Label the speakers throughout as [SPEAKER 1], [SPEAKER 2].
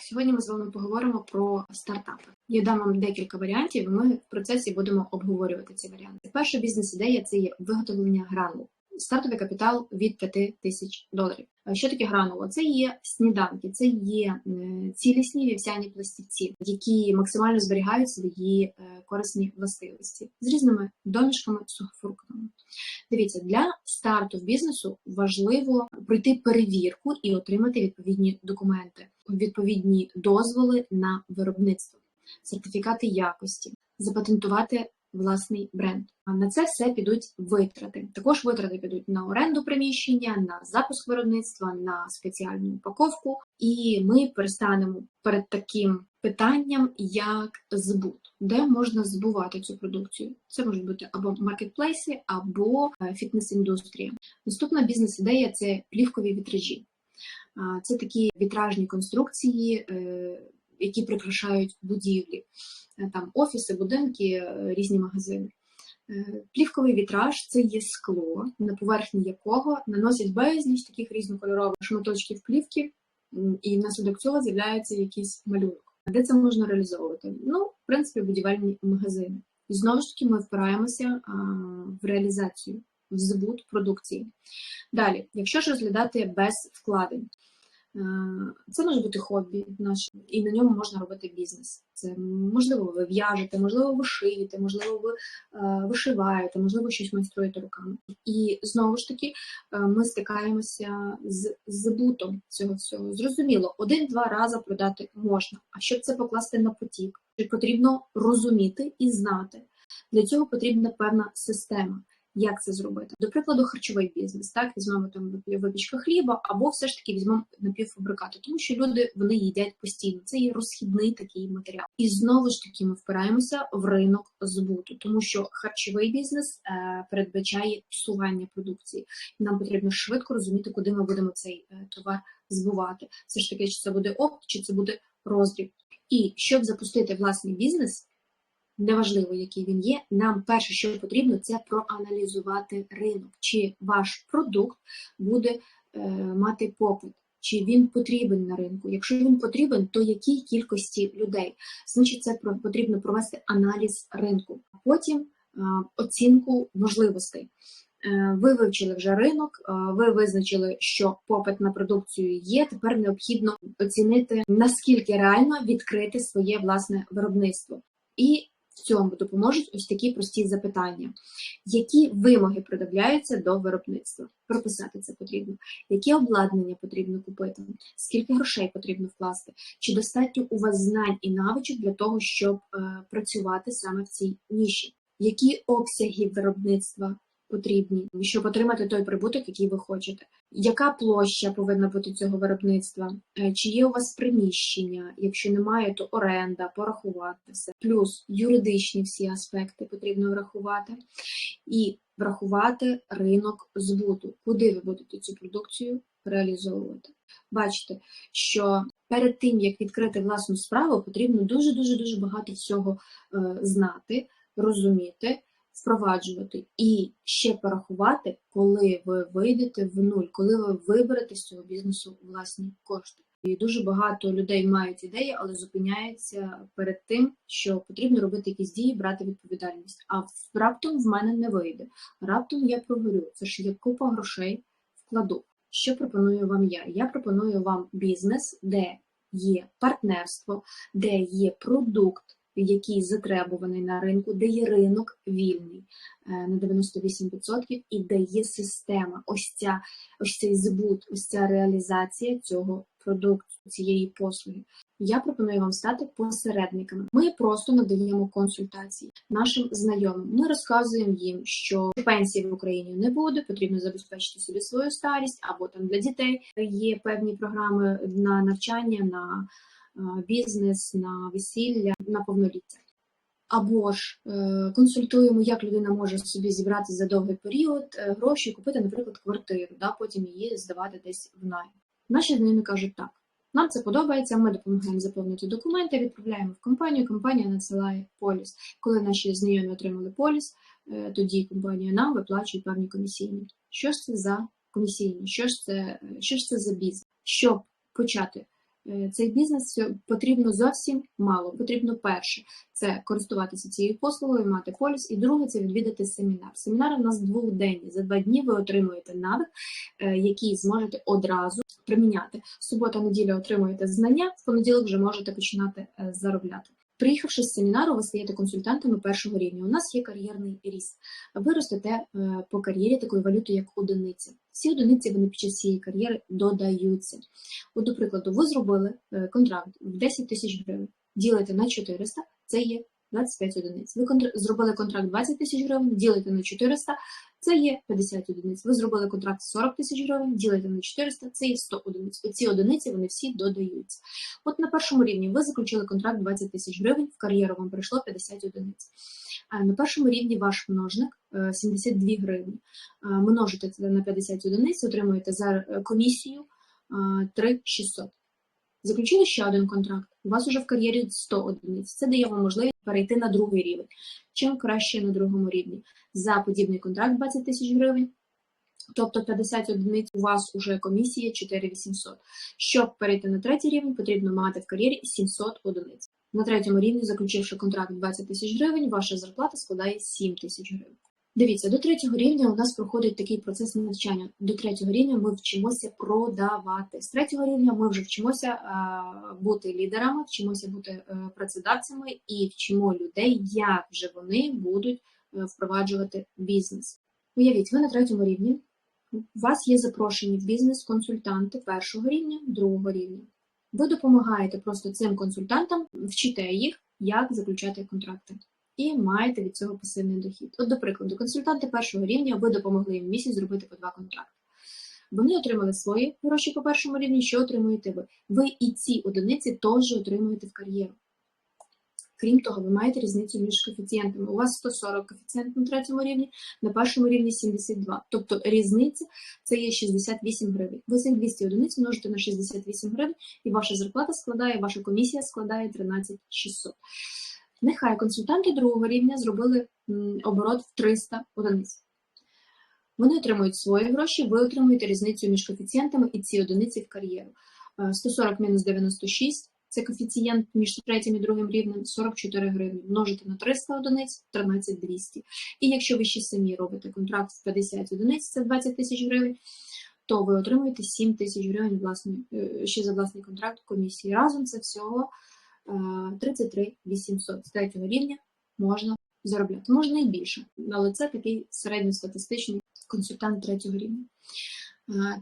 [SPEAKER 1] Сьогодні ми з вами поговоримо про стартапи. Я дам вам декілька варіантів. Ми в процесі будемо обговорювати ці варіанти. Перша бізнес-ідея це є виготовлення гранулу. Стартовий капітал від 5 тисяч доларів. Що таке гранула? Це є сніданки, це є е, цілісні вівсяні пластівці, які максимально зберігають свої е, корисні властивості з різними домішками, сухофруктами. Дивіться, для старту в бізнесу важливо пройти перевірку і отримати відповідні документи, відповідні дозволи на виробництво, сертифікати якості, запатентувати власний бренд. А на це все підуть витрати. Також витрати підуть на оренду приміщення, на запуск виробництва, на спеціальну упаковку, і ми перестанемо перед таким питанням, як збут, де можна збувати цю продукцію. Це можуть бути або маркетплейси, або е, фітнес-індустрія. Наступна бізнес-ідея це плівкові вітражі. Це такі вітражні конструкції, е, які прикрашають будівлі, Е, там офіси, будинки, е, різні магазини. Е, Плівковий вітраж це є скло, на поверхні якого наносять безліч таких різнокольорових шматочків плівки, і внаслідок цього з'являється якийсь малюнок. Де це можна реалізовувати? Ну, в принципі, будівельні магазини. І знову ж таки, ми впираємося а, в реалізацію, в збут продукції. Далі, якщо ж розглядати без вкладень, це може бути хобі наше, і на ньому можна робити бізнес. Це можливо, ви в'яжете, можливо, ви шиєте, можливо, ви е, вишиваєте, можливо, щось майструєте руками. І знову ж таки, е, ми стикаємося з збутом цього всього. Зрозуміло, один-два рази продати можна. А щоб це покласти на потік, потрібно розуміти і знати. Для цього потрібна певна система. Як це зробити? До прикладу, харчовий бізнес, так візьмемо там випічка хліба, або все ж таки візьмемо напівфабрикати, тому що люди вони їдять постійно. Це є розхідний такий матеріал. І знову ж таки ми впираємося в ринок збуту, тому що харчовий бізнес е, передбачає псування продукції. Нам потрібно швидко розуміти, куди ми будемо цей е, товар збувати. Все ж таки, чи це буде опт, чи це буде роздріб. І щоб запустити власний бізнес неважливо, який він є, нам перше, що потрібно, це проаналізувати ринок, чи ваш продукт буде е, мати попит, чи він потрібен на ринку. Якщо він потрібен, то якій кількості людей? Значить, це потрібно провести аналіз ринку, а потім е, оцінку можливостей. Е, Ви вивчили вже ринок, ви визначили, що попит на продукцію є. Тепер необхідно оцінити наскільки реально відкрити своє власне виробництво. І цьому допоможуть ось такі прості запитання. Які вимоги придавляються до виробництва? Прописати це потрібно. Яке обладнання потрібно купити? Скільки грошей потрібно вкласти? Чи достатньо у вас знань і навичок для того, щоб е, працювати саме в цій ніші? Які обсяги виробництва потрібні, щоб отримати той прибуток, який ви хочете? Яка площа повинна бути цього виробництва? Е, Чи є у вас приміщення? Якщо немає, то оренда, порахувати все. Плюс юридичні всі аспекти потрібно врахувати і врахувати ринок збуту, куди ви будете цю продукцію реалізовувати. Бачите, що перед тим як відкрити власну справу, потрібно дуже дуже дуже багато всього е, знати, розуміти впроваджувати і ще порахувати, коли ви вийдете в нуль, коли ви виберете з цього бізнесу власні кошти. І дуже багато людей мають ідеї, але зупиняються перед тим, що потрібно робити якісь дії, брати відповідальність. А раптом в мене не вийде. Раптом я прогорю. Це ж є купа грошей вкладу. Що пропоную вам я? Я пропоную вам бізнес, де є партнерство, де є продукт, який затребуваний на ринку, де є ринок вільний е, на 98% і де є система. Ось ця ось цей збут, ось ця реалізація цього продукту, цієї послуги. Я пропоную вам стати посередниками. Ми просто надаємо консультації нашим знайомим. Ми розказуємо їм, що пенсії в Україні не буде, потрібно забезпечити собі свою старість, або там для дітей є певні програми на навчання, на бізнес, на весілля, на повноліття. Або ж е, консультуємо, як людина може собі зібрати за довгий період е, гроші, купити, наприклад, квартиру, да, потім її здавати десь в найм. Наші знайомі кажуть так. Нам це подобається, ми допомагаємо заповнити документи, відправляємо в компанію, компанія надсилає поліс. Коли наші знайомі отримали поліс, е, тоді компанія нам виплачує певні комісійні. Що ж це за комісійні? Що ж це, що ж це за бізнес? Щоб почати е, цей бізнес потрібно зовсім мало. Потрібно перше це користуватися цією послугою, мати поліс, і друге це відвідати семінар. Семінар у нас двохденні. За два дні ви отримуєте навик, е, який зможете одразу приміняти. Субота, неділя отримуєте знання, в понеділок вже можете починати е, заробляти. Приїхавши з семінару, ви стаєте консультантами першого рівня. У нас є кар'єрний ріст. Ви ростете е, по кар'єрі такою валютою, як одиниці. Всі одиниці вони під час цієї кар'єри додаються. От, до прикладу, ви зробили е, контракт в 10 тисяч гривень, ділите на 400, це є 25 одиниць. Ви контр- зробили контракт 20 тисяч гривень, ділите на 400, це є 50 одиниць. Ви зробили контракт 40 тисяч гривень, ділите на 400, це є 100 одиниць. Оці одиниці вони всі додаються. От на першому рівні ви заключили контракт 20 тисяч гривень, в кар'єру вам прийшло 50 одиниць. А На першому рівні ваш множник е, 72 гривні. Е, Множите це на 50 одиниць, отримуєте за е, комісію е, 3600. Заключили ще один контракт. У вас уже в кар'єрі 100 одиниць. Це дає вам можливість перейти на другий рівень. Чим краще на другому рівні. За подібний контракт 20 тисяч гривень, тобто 50 одиниць у вас уже комісія 4800. Щоб перейти на третій рівень, потрібно мати в кар'єрі 700 одиниць. На третьому рівні, заключивши контракт 20 тисяч гривень, ваша зарплата складає 7 тисяч гривень. Дивіться, до третього рівня у нас проходить такий процес навчання. До третього рівня ми вчимося продавати. З третього рівня ми вже вчимося е, бути лідерами, вчимося бути е, працедавцями і вчимо людей, як же вони будуть е, впроваджувати бізнес. Уявіть, ви на третьому рівні. У вас є запрошені в бізнес консультанти першого рівня, другого рівня. Ви допомагаєте просто цим консультантам, вчите їх, як заключати контракти і маєте від цього пасивний дохід. От, до прикладу, консультанти першого рівня ви допомогли їм в місяць зробити по два контракти. Вони отримали свої гроші по першому рівні, що отримуєте ви? Ви і ці одиниці теж отримуєте в кар'єру. Крім того, ви маєте різницю між коефіцієнтами. У вас 140 коефіцієнт на третьому рівні, на першому рівні 72. Тобто різниця це є 68 гривень. Ви цих 200 одиниць множите на 68 гривень, і ваша зарплата складає, ваша комісія складає 13 600. Нехай консультанти другого рівня зробили оборот в 300 одиниць. Вони отримують свої гроші, ви отримуєте різницю між коефіцієнтами і ці одиниці в кар'єру. Е, 140 мінус 96 це коефіцієнт між третім і другим рівнем 44 гривні. Множите на 300 одиниць 13 200. І якщо ви ще самі робите контракт в 50 одиниць, це 20 тисяч гривень, то ви отримуєте 7 тисяч гривень власний, е, ще за власний контракт комісії. Разом це всього е, 33 800 з третього рівня можна заробляти. Можна і більше, але це такий середньостатистичний консультант третього рівня.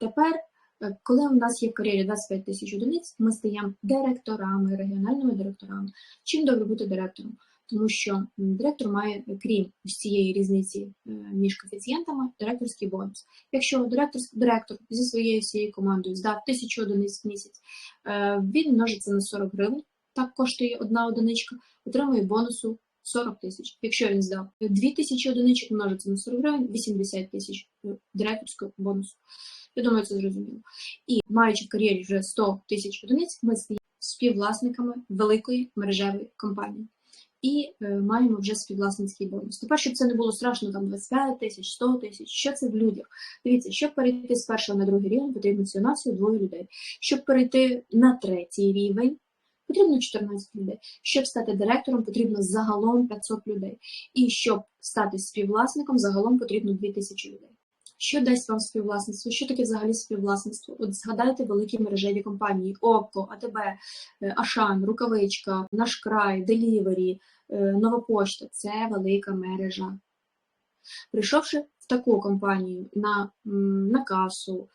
[SPEAKER 1] Тепер, е, коли у нас є в кар'єрі 25 тисяч одиниць, ми стаємо директорами, регіональними директорами. Чим добре бути директором? Тому що директор має, е, крім цієї різниці е, між коефіцієнтами, директорський бонус. Якщо директор, директор зі своєю всією командою здав тисячу одиниць в місяць, він множиться на 40 гривень, так коштує одна одиничка, отримує бонусу 40 тисяч. Якщо він здав 2 тисячі одиничок, множиться на 40 гривень, 80 тисяч директорського бонусу. Я думаю, це зрозуміло. І маючи в кар'єрі вже 100 тисяч одиниць, ми стаємо співвласниками великої мережевої компанії. І е, маємо вже співвласницький бонус. Тепер, щоб це не було страшно, там 25 тисяч, 100 тисяч, що це в людях? Дивіться, щоб перейти з першого на другий рівень, потрібно всього навсього двоє людей. Щоб перейти на третій рівень, потрібно 14 людей. Щоб стати директором, потрібно загалом 500 людей. І щоб стати співвласником, загалом потрібно 2000 людей. Що дасть вам співвласництво? Що таке взагалі співвласництво? От згадайте великі мережеві компанії: ОПКО, АТБ, е, Ашан, Рукавичка, Наш край, Делівері, е, Нова Пошта це велика мережа. Прийшовши в таку компанію на, на касу,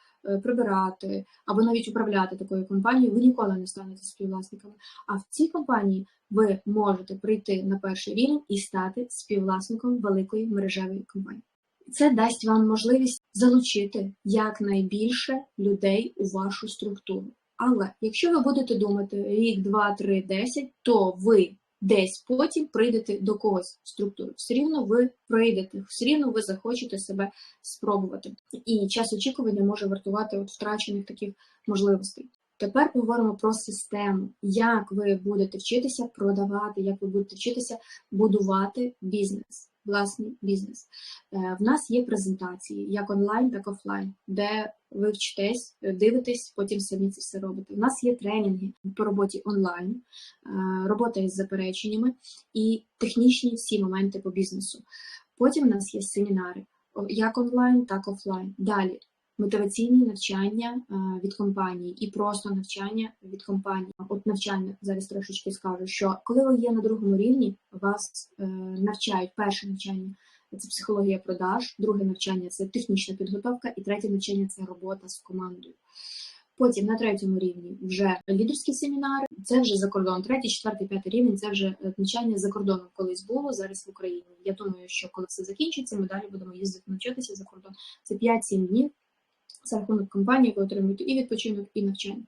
[SPEAKER 1] прибирати або навіть управляти такою компанією, ви ніколи не станете співвласниками. А в цій компанії ви можете прийти на перший рівень і стати співвласником великої мережевої компанії. Це дасть вам можливість залучити якнайбільше людей у вашу структуру. Але якщо ви будете думати рік, два, три, десять, то ви десь потім прийдете до когось в структуру. Все рівно ви прийдете, все рівно ви захочете себе спробувати. І час очікування може вартувати от втрачених таких можливостей. Тепер поговоримо про систему, як ви будете вчитися продавати, як ви будете вчитися будувати бізнес. Власний бізнес. Е, В нас є презентації як онлайн, так і офлайн, де ви вчитесь, е, дивитесь, потім самі це все робите. У нас є тренінги по роботі онлайн, е, робота із запереченнями і технічні всі моменти по бізнесу. Потім у нас є семінари як онлайн, так і офлайн. Далі мотиваційні навчання е, від компанії і просто навчання від компанії. От навчання зараз трошечки скажу, що коли ви є на другому рівні, вас е, навчають перше навчання. Це психологія продаж, друге навчання це технічна підготовка, і третє навчання це робота з командою. Потім на третьому рівні вже лідерські семінари, це вже за кордон. Третій, четвертий, п'ятий рівень це вже навчання за кордоном колись було, зараз в Україні. Я думаю, що коли все закінчиться, ми далі будемо їздити навчатися за кордон. Це 5-7 днів за рахунок компанії, ви отримуєте і відпочинок, і навчання.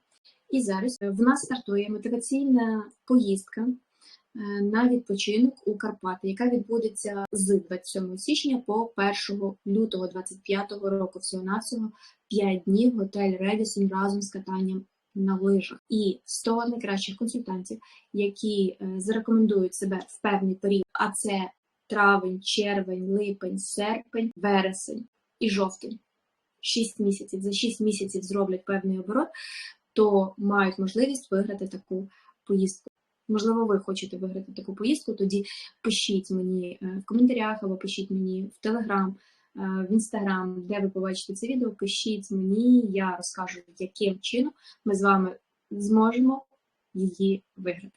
[SPEAKER 1] І зараз е, в нас стартує мотиваційна поїздка е, на відпочинок у Карпати, яка відбудеться з 27 січня по 1 лютого 25 року. Всього навсього 5 днів готель Редісон разом з катанням на лижах. І 100 найкращих консультантів, які е, зарекомендують себе в певний період, а це травень, червень, липень, серпень, вересень і жовтень. 6 місяців, за 6 місяців зроблять певний оборот, то мають можливість виграти таку поїздку. Можливо, ви хочете виграти таку поїздку, тоді пишіть мені е, в коментарях або пишіть мені в Телеграм, в Інстаграм, де ви побачите це відео, пишіть мені, я розкажу, яким чином ми з вами зможемо її виграти.